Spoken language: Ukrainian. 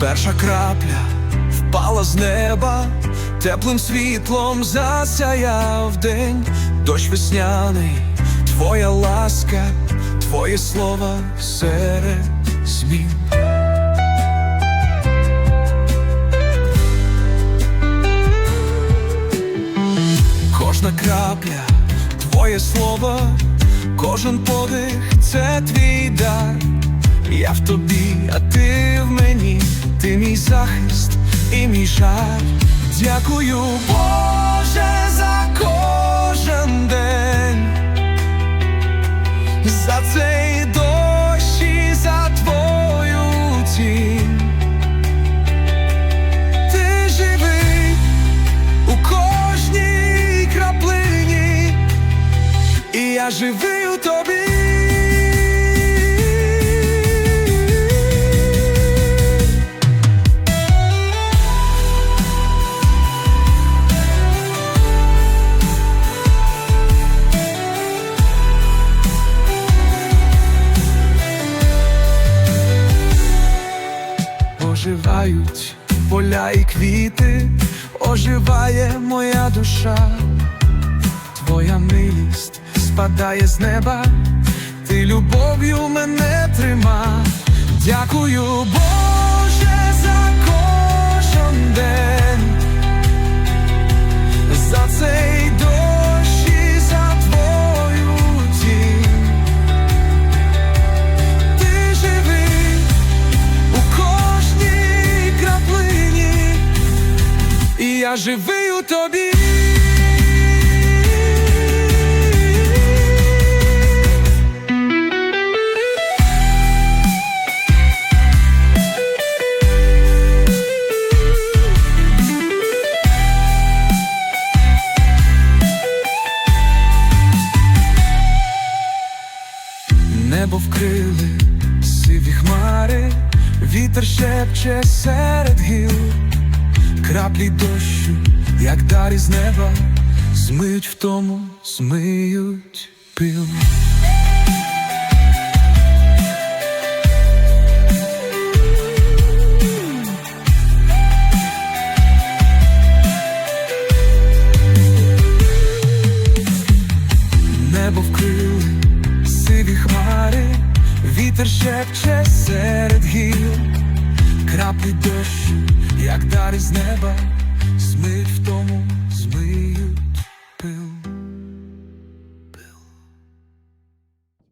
Перша крапля впала з неба, теплим світлом засяяв день, дощ весняний, твоя ласка, твоє слово серед змін. Кожна крапля, твоє слово, кожен подих це твій дар. Мій захист і мій жар. Дякую, Боже, за кожен день, за цей дощ і за твою тінь. Ти живий у кожній краплині, і я живий Оживають поля і квіти, оживає моя душа, твоя милість спадає з неба, ти любов'ю мене трима. Дякую, Боже, живий у тобі. Небо вкрили сиві хмари, вітер шепче серед гіл, краплі дощу, як дар із неба, змиють втому, змиють пил. Небо вкрили сиві хмари, вітер шепче серед із неба,